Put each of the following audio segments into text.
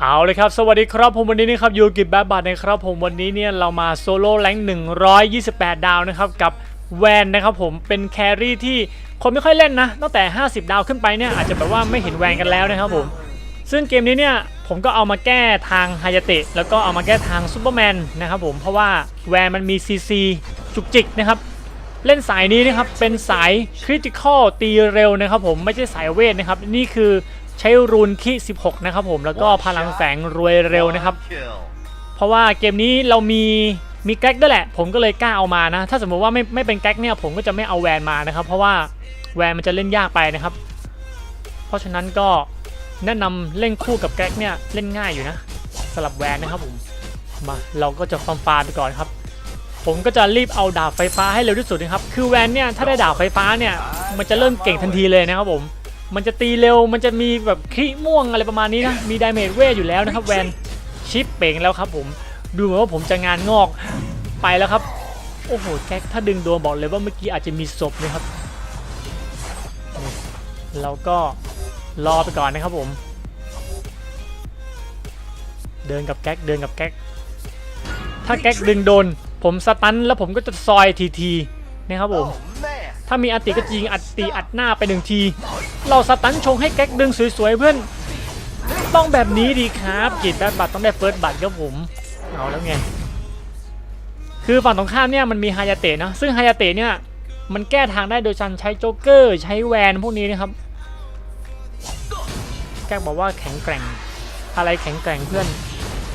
เอาเลยครับ สวัสดีครับผมวันนี้นะครับยูกิบแบบบัตนะครับผมวันนี้เนี่ยเรามาโซโล่แรงค์128 ดาวนะครับกับแวนนะครับผมเป็นแครี่ที่คนไม่ค่อยเล่นนะตั้งแต่ 50 ดาวขึ้นไปเนี่ยอาจจะแบบว่าไม่เห็นแวนกันแล้วนะครับผมซึ่งเกมนี้เนี่ยผมก็เอามาแก้ทางไฮยาเตะแล้วก็เอามาแก้ทางซูเปอร์แมนนะครับผมเพราะว่าแวนมันมีซีซีจุกจิกนะครับเล่นสายนี้นะครับเป็นสายคริติคอลตีเร็วนะครับผมไม่ใช่สายเวทนะครับนี่คือ ใช้รูนคี16 นะครับผมแล้วก็พลังแฝงรวยเร็วนะครับ เพราะว่าเกมนี้เรามีมีแก๊กด้วยแหละ ผมก็เลยกล้าเอามานะ ถ้าสมมติว่าไม่ไม่เป็นแก๊กเนี่ยผมก็จะไม่เอาแวนมานะครับ เพราะว่าแวนมันจะเล่นยากไปนะครับ เพราะฉะนั้นก็แนะนำเล่นคู่กับแก๊กเนี่ยเล่นง่ายอยู่นะสำหรับแวนนะครับผมมาเราก็จะฟาร์มฟาร์มไปก่อนครับ ผมก็จะรีบเอาดาบไฟฟ้าให้เร็วที่สุดนะครับ คือแวนเนี่ยถ้าได้ดาบไฟฟ้าเนี่ยมันจะเริ่มเก่งทันทีเลยนะครับผม มันจะตีเร็วมันจะมีแบบคลิม่วงอะไรประมาณนี้นะ มีไดเมจเวทอยู่แล้วนะครับแวนชิปเป่งแล้วครับผมดูเหมือนว่าผมจะงานงอกไปแล้วครับ โอ้โหแก๊กถ้าดึงโดนบอกเลยว่าเมื่อกี้อาจจะมีศพนะครับเราก็รอไปก่อนนะครับผม เดินกับแก๊กเดินกับแก๊กถ้าแก๊กดึงโดน ผมสตันแล้วผมก็จะซอยทีทีนะครับผมถ้ามีอัติก็จริงอัตติอัดหน้าไปหนึ่งที เราสตันชงให้แก๊กดึงสวยๆเพื่อน ต้องแบบนี้ดีครับกีดแบทบัตรต้องได้เฟิร์สบัตรครับผม เอาแล้วไง คือฝั่งตรงข้ามเนี่ยมันมีฮายาเตะนะ ซึ่งฮายาเตะเนี่ยมันแก้ทางได้โดยการใช้โจ๊กเกอร์ใช้แวนพวกนี้นะครับ แก๊กบอกว่าแข็งแกร่ง อะไรแข็งแกร่งเพื่อน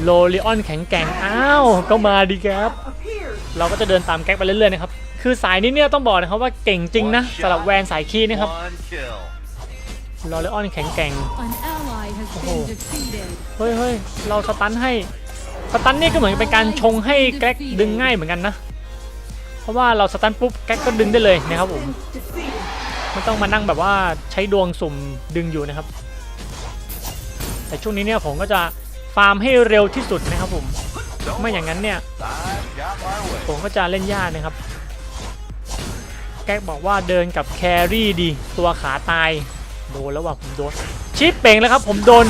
โลลิออนแข็งแกร่ง อ้าว ก็มาดีครับ เราก็จะเดินตามแก๊กไปเรื่อยๆนะครับ คือสายนี้เนี่ยต้องบอกนะครับว่าเก่งจริงนะสำหรับแวนสายคีย์นะครับ โลลิออนแข็งแกร่ง An ally has been defeated. เฮ้ยเฮ้ยเราสตันให้สตันนี่ก็เหมือนเป็นการชงให้แก๊กดึงง่ายเหมือนกันนะ เพราะว่าเราสตันปุ๊บแก๊กก็ดึงได้เลยนะครับผมไม่ต้องมานั่งแบบว่าใช้ดวงสุ่มดึงอยู่นะครับ แต่ช่วงนี้เนี่ยผมก็จะฟาร์มให้เร็วที่สุดนะครับผมไม่อย่างนั้นเนี่ยผมก็จะเล่นยากนะครับ แก๊กบอกว่าเดินกับแครี่ดี ตัวขาตาย โดนแล้วว่ะผมโดนชิปเป่งแล้วครับ ผมโดน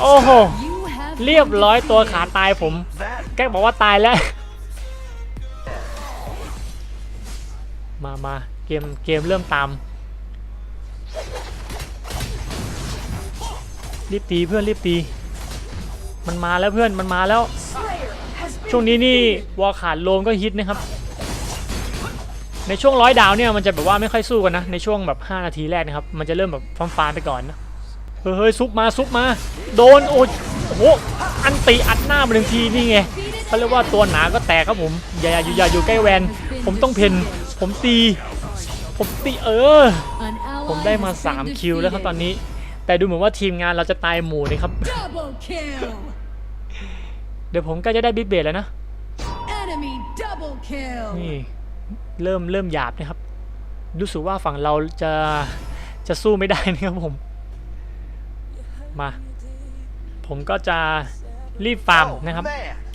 โอ้โหเรียบร้อยตัวขาตายผมแก๊กบอกว่าตายแล้ว มามาเกมเกมเริ่มตามรีบตีเพื่อนรีบตี มันมาแล้วเพื่อนมันมาแล้ว ช่วงนี้นี่วอลขาดโลมก็ฮิตนะครับ ในช่วงร้อยดาวเนี่ยมันจะแบบว่าไม่ค่อยสู้กันนะในช่วงแบบ5นาทีแรกนะครับมันจะเริ่มแบบฟันฟานๆไปก่อนนะเฮ้ยเฮ้ยซุปมาซุปมา โดนโอ้ยโอ้โหอันตีอัดหน้ามาหนึ่งทีนี่ไงเขาเรียกว่าตัวหนาก็แตกครับผมอย่าอย่าอยู่อย่าอยู่ใกล้แวน ผมต้องเพนผมตี ผมตีเออ an ally ผมได้มา has been 3คิวแล้วครับตอน defeated. นี้ แต่ดูเหมือนว่าทีมงานเราจะตายหมู่นะครับ Double kill. เดี๋ยวผมใกล้จะได้บิ๊กเบดแล้วนะ Enemy double kill. นี่ เริ่มเริ่มหยาบนะครับ รู้สึกว่าฝั่งเราจะจะสู้ไม่ได้นะครับผม มา ผมก็จะรีบฟาร์มนะครับ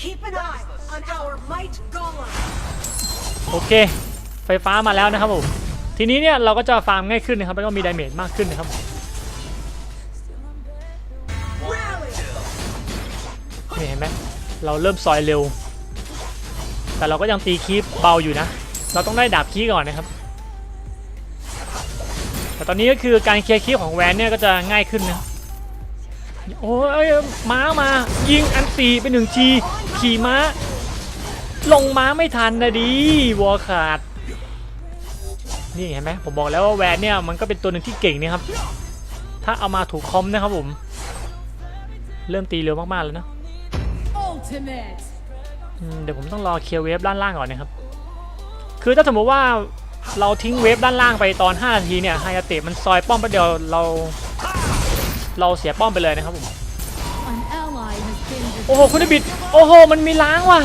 Keep an eye on our might golem. โอเค ไฟฟ้ามาแล้วนะครับผม ทีนี้เนี่ยเราก็จะฟาร์มง่ายขึ้นนะครับ แล้วก็มีดาเมจมากขึ้นนะครับ Rally. นี่เห็นไหมเราเริ่มซอยเร็ว แต่เราก็ยังตีคีปเบาอยู่นะ เราต้องได้ดาบคีก่อนนะครับ แต่ตอนนี้ก็คือการเคลียร์คีปของแวนเนี่ยก็จะง่ายขึ้นนะโอ้ยม้ามายิงอันตีไปหนึ่งทีขี่ม้า ลงม้าไม่ทันนะดีวอลขาดนี่เห็นไหมผมบอกแล้วว่าแวนเนี่ยมันก็เป็นตัวหนึ่งที่เก่งนะครับ ถ้าเอามาถูกคอมนะครับผม เริ่มตีเร็วมากๆแล้วนะ Ultimate. อืมเดี๋ยวผมต้องรอเคลียร์เวฟด้านล่างก่อนนะครับ คือถ้าสมมติว่าเราทิ้งเวฟด้านล่างไปตอน5นาทีเนี่ยไฮยาเตะมันซอยป้อมไปเดียวเรา เราเสียป้อมไปเลยนะครับผม An ally has been โอ้โหคุณบิดโอ้โหมันมีล้างว่ะ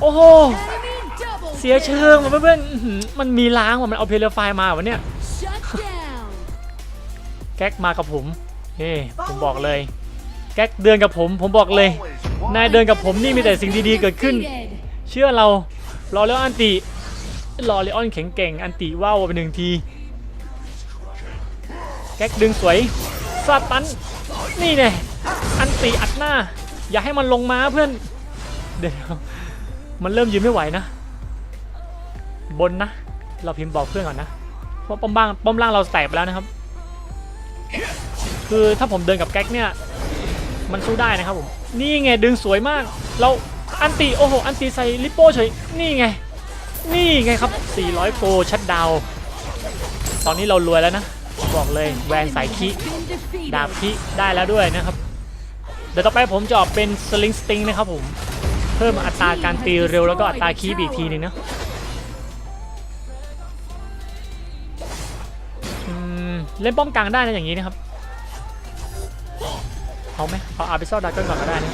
โอ้โห defeated. Enemy double เสียเชิงว่ะเพื่อนๆอื้อหือมันมีล้างว่ะมันเอาเพลไฟมาวะเนี่ย Shut down. แก๊กมากับผมเฮ้ผมบอกเลย แก๊กเดินกับผมผมบอกเลย นายเดินกับผมนี่มีแต่สิ่งดีๆเกิดขึ้น Defeated. เชื่อเรารอแล้วอันติ รอเลออนแข็งเก่ง อันติว่าวไปหนึ่งที แก๊กดึงสวยสตัน นี่ไงอันตีอัดหน้า อย่าให้มันลงมาเพื่อน เดี๋ยว มันเริ่มยืนไม่ไหวนะ บนนะ เราพิมพ์บอกเพื่อนก่อนนะ เพราะป้อมบ้างป้อมล่างเราแตกไปแล้วนะครับ คือถ้าผมเดินกับแก๊กเนี่ย มันสู้ได้นะครับผม นี่ไงดึงสวยมาก เราอันติโอ้โห อันติใส่ลิปโป้เฉย นี่ไง นี่ไงครับ 400 โกชัดดาว ตอนนี้เรารวยแล้วนะ บอกเลยแวนสายคิดาบคิได้แล้วด้วยนะครับ เดี๋ยวต่อไปผมจะออกเป็นสลิงสติงนะครับผม เพิ่มอัตราการตีเร็วแล้วก็อัตราคีบอีกทีหนึ่งนะเล่นป้อมกลางได้นะอย่างนี้นะครับเอาไหมเอาอาร์บิซอลดักเกิลก่อนก็ได้นะ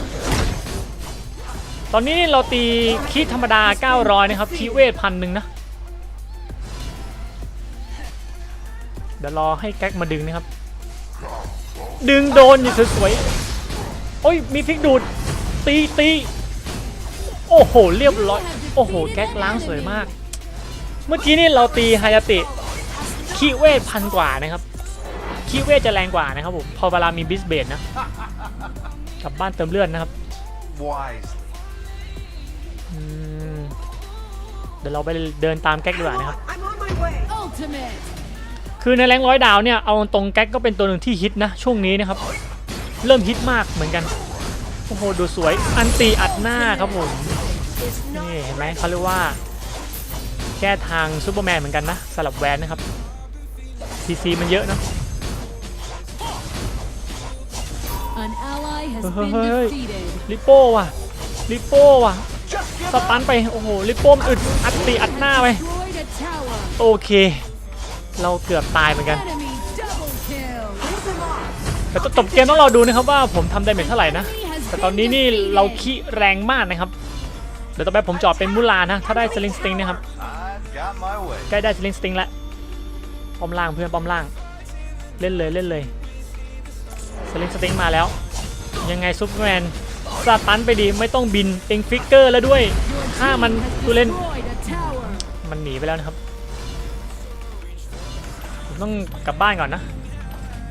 ตอนนี้เราตีคีธรรมดา 900 นะครับ คีเวทพันหนึ่งนะ เดี๋ยวรอให้แก๊กมาดึงนะครับ ดึงโดนอยู่สวยๆ โอ้ย มีพลิกดูด ตีตีโอ้โห เรียบร้อย โอ้โห แก๊กล้างสวยมาก เมื่อกี้นี่เราตีไฮยาติ คีเวทพันกว่านะครับ คีเวทจะแรงกว่านะครับผม พอเวลามีบิสเบดนะ กลับบ้านเติมเลือดนะครับ เดี๋ยวเราไปเดินตามแก๊กดีกว่า Hang นะครับ on, I'm on my way. Ultimate. คือในแรงร้อยดาวเนี่ย เอาตรงแก๊กก็เป็นตัวหนึ่งที่ฮิตนะ ช่วงนี้นะครับ เริ่มฮิตมากเหมือนกัน โอ้โห ดูสวย อันตีอัดหน้าครับผม Is not นี่เห็นไหมเขาเรียกว่า แก้ทางซูเปอร์แมนเหมือนกันนะสลับแวนนะครับทีซีมันเยอะเนอะ An ally has Hey, been hey, hey. defeated. ลิปโป้ว่ะลิปโป้ว่ะ สตันไป โอ้โห ลิปโป้มอึด อัดตีอัดหน้าไป โอเค เราเกือบตายเหมือนกัน แต่จบเกมต้องรอดูนะครับว่าผมทำดาเมจเท่าไหร่นะ แต่ตอนนี้นี่เราขี้แรงมากนะครับ เดี๋ยวต่อไปผมจอดเป็นมุลานะ ถ้าได้สลิงสติงนะครับ ใกล้ได้สลิงสติงแล้วป้อมล่างเพื่อนป้อมล่าง เล่นเลยเล่นเลยสลิงสติงมาแล้ว ยังไงซุปเปอร์แมน สตันไปดีไม่ต้องบินเองฟิกเกอร์แล้วด้วยถ้ามันตัวเล่นมันหนีไปแล้วนะครับต้องกลับบ้านก่อนนะ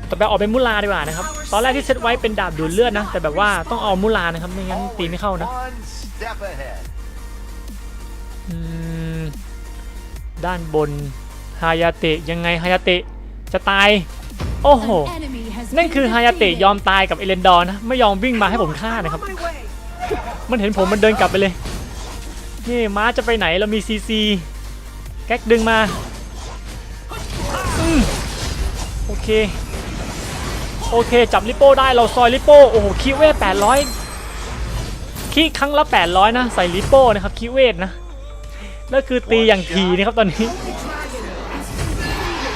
ต่อไปออกเป็นมุลาดีกว่านะครับ ตอนแรกที่เซตไว้เป็นดาบดูดเลือดนะ แต่แบบว่าต้องเอามุลานะครับ ไม่งั้นตีไม่เข้านะด้านบนฮายาเตะยังไงฮายาเตะจะตาย โอ้โห นั่นคือฮายาเตะยอมตายกับเอเลนดอร์นะ ไม่ยอมวิ่งมาให้ผมฆ่านะครับ มันเห็นผมมันเดินกลับไปเลย นี่ม้าจะไปไหนเรามีซีซีแก๊กดึงมาโอเค โอเค จับลิโป้ได้เราซอยลิโป้โอ้โหคิเวท800คิครั้งละ800นะ ใส่ลิโป้นะครับคิเวทนะนั่นคือตีอย่างถี่นะครับตอนนี้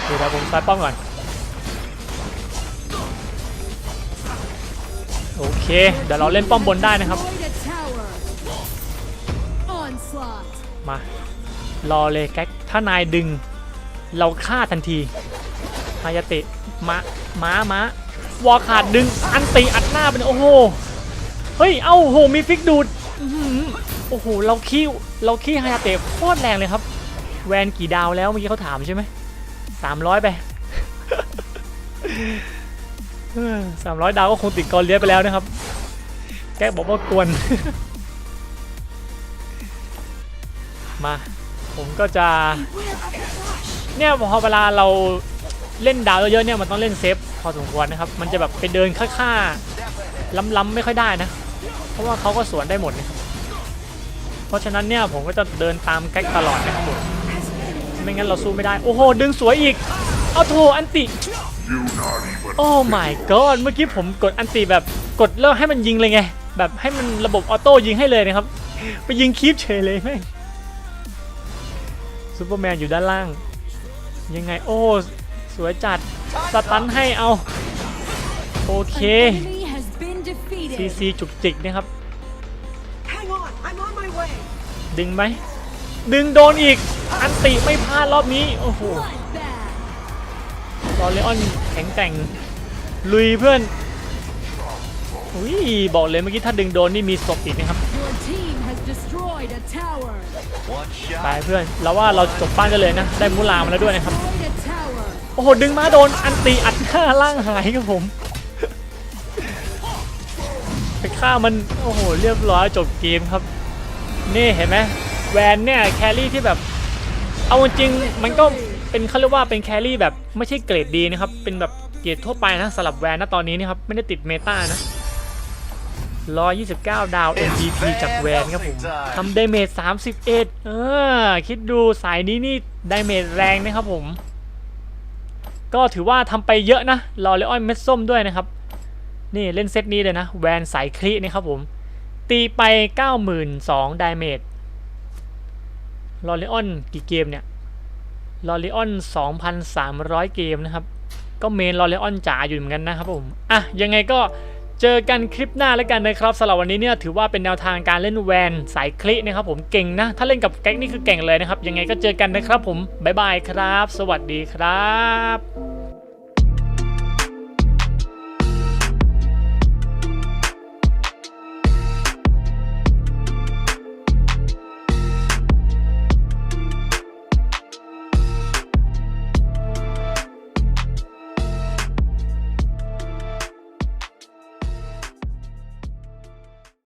เดี๋ยวผมซอยป้อมก่อน โอเค เดี๋ยวเราเล่นป้อมบนได้นะครับ มารอเลยแก๊กถ้านายดึง เราฆ่าทันทีฮายาเตะม้าม้าม้าวอลขาดดึงอันตีอัดหน้าไปเลยโอ้โหเฮ้ยเอ้าโหมีฟิกดูดโอ้โหเราขี้เราขี้ฮายาเตะโคตรแรงเลยครับ แวนกี่ดาวแล้วเมื่อกี้เขาถามใช่ไหมสามร้อยไป สามร้อยดาวก็คงติดกอเลียไปแล้วนะครับแก๊กบอกว่ากวน มา ผมก็จะ เนี่ยพอเวลาเราเล่นดาวเยอะๆเนี่ยมันต้องเล่นเซฟพอสมควรนะครับ มันจะแบบไปเดินค่าๆล้ำๆไม่ค่อยได้นะ เพราะว่าเขาก็สวนได้หมดนะครับเพราะฉะนั้นเนี่ยผมก็จะเดินตามแก๊กตลอดนะครับผมไม่งั้นเราสู้ไม่ได้ โอ้โห ดึงสวยอีก เอาโถอันติ โอ้ my god เมื่อกี้ผมกดอันติแบบกดแล้วให้มันยิงเลยไง แบบให้มันระบบออโต้ยิงให้เลยนะครับ ไปยิงคีปเฉยเลยแม่งซูเปอร์แมนอยู่ด้านล่าง ยังไงโอ้ สวยจัดสตันให้เอา โอเค An enemy has been ซี defeated. ซีจุกจิกนะครับ Hang on, I'm on my way. ดึงไหม ดึงโดนอีก อันติไม่พลาดรอบนี้ โอ้โห Bloodbath. ล อเลออนแข็งแต่งลุยเพื่อนอุ้ยบอกเลยเมื่อกี้ถ้าดึงโดนนี่มีศพอีกนะครับ Your team has destroyed a tower. One ไป shot. เพื่อนเราว่าเราจบบ้านกันเลยนะ ได้มูลามาแล้วด้วยนะครับ Destroyed a tower. โอ้โห ดึงมาโดนอันติอัดหน้าล่างหายครับผมไปฆ่ามัน โอ้โห เรียบร้อยจบเกมครับ นี่เห็นไหมแวนเนี่ย แครี่ที่แบบ เอาจริงๆมันก็ เป็นเขาเรียกว่าเป็นแครี่แบบไม่ใช่เกรดดีนะครับ เป็นแบบเกรดทั่วไปนะสำหรับแวนนะตอนนี้นี่ครับ ไม่ได้ติดเมตานะ 129 ดาว MVP จากแวนครับผมทำไดเมจ31 เออ คิดดูสายนี้นี่ไดเมจแรงนะครับผม ก็ถือว่าทำไปเยอะนะรอเลออนเม็ดส้มด้วยนะครับ นี่เล่นเซตนี้เลยนะ แวนสายคลีนี่ครับผม ตีไป 92,000ดเมจลอริออนกี่เกมเนี่ย ลอริออน2,300 เกมนะครับ ก็เมนลอริออนจ๋าอยู่เหมือนกันนะครับผม อะ ยังไงก็เจอกันคลิปหน้าแล้วกันนะครับสำหรับวันนี้เนี่ยถือว่าเป็นแนวทางการเล่นแวนสายคลินะครับผมเก่งนะ ถ้าเล่นกับแก๊กนี่คือเก่งเลยนะครับ ยังไงก็เจอกันนะครับผม บ๊ายบายครับ สวัสดีครับ